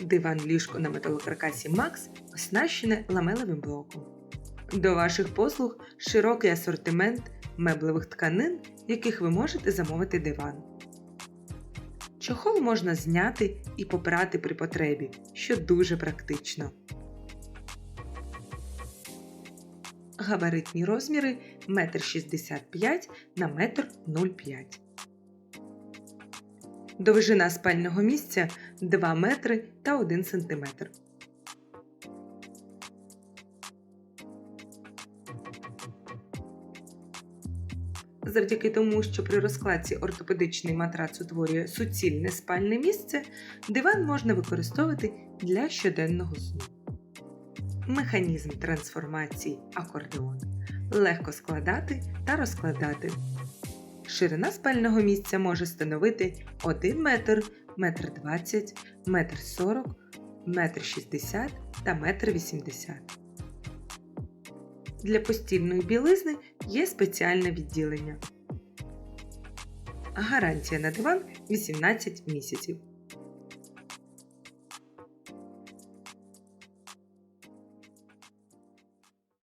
Диван ліжко на металокаркасі Max оснащене ламелевим блоком. До ваших послуг широкий асортимент меблевих тканин, яких ви можете замовити диван. Чохол можна зняти і попрати при потребі, що дуже практично. Габаритні розміри 1,65 м на 1,05 м. Довжина спального місця 2 метри та 1 см. Завдяки тому, що при розкладці ортопедичний матрац утворює суцільне спальне місце, диван можна використовувати для щоденного сну. Механізм трансформації акордеон. Легко складати та розкладати. Ширина спального місця може становити 1 метр, метр 20, метр 40, метр 60 та метр 80. Для постільної білизни є спеціальне відділення. Гарантія на диван 18 місяців.